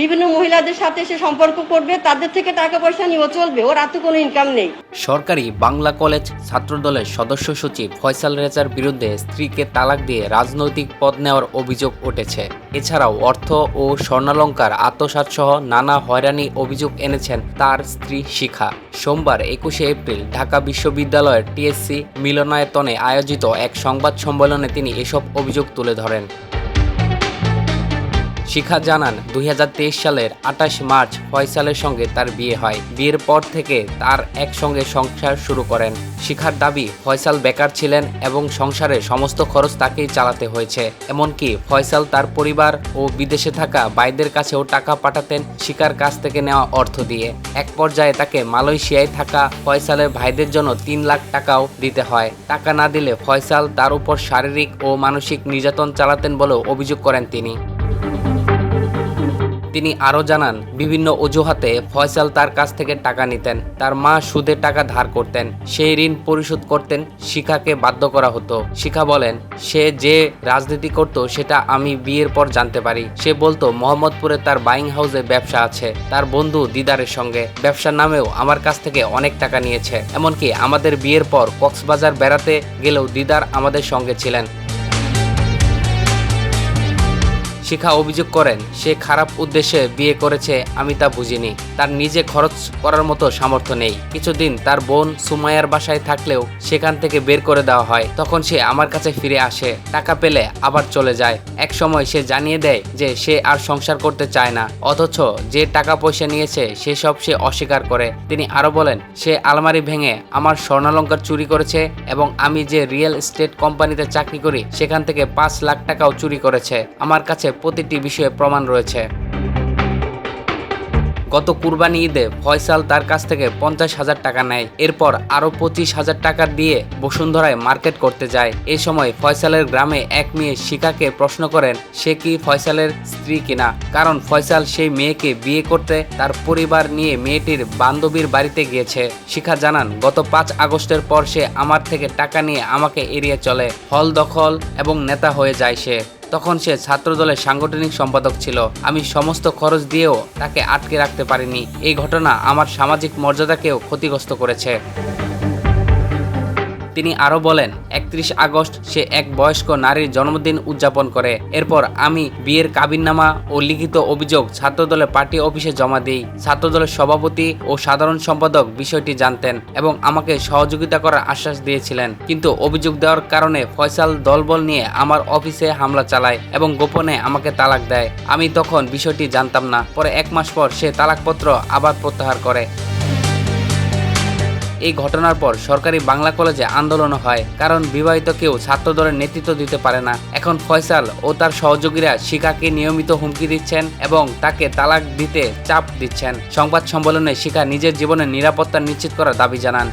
বিভিন্ন মহিলাদের সাথে সে সম্পর্ক করবে, তাদের থেকে টাকা পয়সা নিয়েও চলবে, ওর আর তো কোনো ইনকাম নেই। সরকারি বাংলা কলেজ ছাত্রদলের সদস্য সচিব ফয়সাল রেজার বিরুদ্ধে স্ত্রীকে তালাক দিয়ে রাজনৈতিক পদ নেওয়ার অভিযোগ উঠেছে। এছাড়াও অর্থ ও স্বর্ণালঙ্কার আত্মসাৎ সহ নানা হয়রানি অভিযোগ এনেছেন তার স্ত্রী শিখা। সোমবার একুশে এপ্রিল ঢাকা বিশ্ববিদ্যালয়ের টিএসসি মিলনায়তনে আয়োজিত এক সংবাদ সম্মেলনে তিনি এসব অভিযোগ তুলে ধরেন। শিখা জানান, দুই হাজার তেইশ সালের আঠাশ মার্চ ফয়সালের সঙ্গে তার বিয়ে হয়। বিয়ের পর থেকে তার একসঙ্গে সংসার শুরু করেন। শিখার দাবি, ফয়সাল বেকার ছিলেন এবং সংসারের সমস্ত খরচ তাকেই চালাতে হয়েছে। এমনকি ফয়সাল তার পরিবার ও বিদেশে থাকা ভাইদের কাছেও টাকা পাঠাতেন শিখার কাছ থেকে নেওয়া অর্থ দিয়ে। এক পর্যায়ে তাকে মালয়েশিয়ায় থাকা ফয়সালের ভাইদের জন্য তিন লাখ টাকাও দিতে হয়। টাকা না দিলে ফয়সাল তার উপর শারীরিক ও মানসিক নির্যাতন চালাতেন বলেও অভিযোগ করেন তিনি। তিনি আরও জানান, বিভিন্ন অজুহাতে ফয়সাল তার কাছ থেকে টাকা নিতেন, তার মা সুদে টাকা ধার করতেন, সেই ঋণ পরিশোধ করতেন, শিখাকে বাধ্য করা হতো। শিখা বলেন, সে যে রাজনীতি করত, সেটা আমি বিয়ের পর জানতে পারি। সে বলতো, মোহাম্মদপুরে তার বাইং হাউসে ব্যবসা আছে, তার বন্ধু দিদারের সঙ্গে। ব্যবসার নামেও আমার কাছ থেকে অনেক টাকা নিয়েছে। এমনকি আমাদের বিয়ের পর কক্সবাজার বেড়াতে গেলেও দিদার আমাদের সঙ্গে ছিলেন। শিখা অভিযোগ করেন, সে খারাপ উদ্দেশ্যে বিয়ে করেছে, আমি তা বুঝিনি। তার নিজে খরচ করার মতো সামর্থ্য নেই। কিছুদিন তার বোন সুমাইয়ার বাসায় থাকলেও সেখান থেকে বের করে দেওয়া হয়। তখন সে আমার কাছে ফিরে আসে। টাকা পেলে আবার চলে যায়। এক সময় সে জানিয়ে দেয় যে সে আর সংসার করতে চায় না। অথচ যে টাকা পয়সা নিয়েছে, সেসব সে অস্বীকার করে। তিনি আরও বলেন, সে আলমারি ভেঙে আমার স্বর্ণালঙ্কার চুরি করেছে এবং আমি যে রিয়েল এস্টেট কোম্পানিতে চাকরি করি, সেখান থেকে পাঁচ লাখ টাকাও চুরি করেছে। আমার কাছে প্রতিটি বিষয়ে প্রমাণ রয়েছে। গত কুরবানি ঈদে ফয়সাল তার কাছ থেকে পঞ্চাশ হাজার টাকা নেয়। এরপর আরও পঁচিশ হাজার টাকা দিয়ে বসুন্ধরায় মার্কেট করতে যায়। এই সময় ফয়সালের গ্রামে এক মেয়ে শিখাকে প্রশ্ন করেন, সে কি ফয়সালের স্ত্রী কিনা? কারণ ফয়সাল সেই মেয়েকে বিয়ে করতে তার পরিবার নিয়ে মেয়েটির বান্ধবীর বাড়িতে গিয়েছে। শিখা জানান, গত পাঁচ আগস্টের পর সে আমার থেকে টাকা নিয়ে আমাকে এড়িয়ে চলে। হল দখল এবং নেতা হয়ে যায় সে। তখন সে ছাত্র দলের সাংগঠনিক সম্পাদক ছিল। আমি সমস্ত খরচ দিয়েও তাকে আটকে রাখতে পারিনি। এই ঘটনা আমার সামাজিক মর্যাদাকেও ক্ষতিগ্রস্ত করেছে। তিনি আরও বলেন, একত্রিশ আগস্ট সে এক বয়স্ক নারীর জন্মদিন উদযাপন করে। এরপর আমি বিয়ের কাবিননামা ও লিখিত অভিযোগ ছাত্রদলের পার্টি অফিসে জমা দিই। ছাত্রদলের সভাপতি ও সাধারণ সম্পাদক বিষয়টি জানতেন এবং আমাকে সহযোগিতা করার আশ্বাস দিয়েছিলেন। কিন্তু অভিযোগ দেওয়ার কারণে ফয়সাল দলবল নিয়ে আমার অফিসে হামলা চালায় এবং গোপনে আমাকে তালাক দেয়। আমি তখন বিষয়টি জানতাম না। পরে এক মাস পর সে তালাকপত্র আবার প্রত্যাহার করে। এই ঘটনার পর সরকারি বাংলা কলেজে আন্দোলন হয়, কারণ বিবাহিত কেউ ছাত্রদলের নেতৃত্ব দিতে পারে না। এখন ফয়সাল ও তার সহযোগীরা শিখাকে নিয়মিত হুমকি দিচ্ছেন এবং তাকে তালাক দিতে চাপ দিচ্ছেন। সংবাদ সম্মেলনে শিখা নিজের জীবনের নিরাপত্তা নিশ্চিত করার দাবি জানান।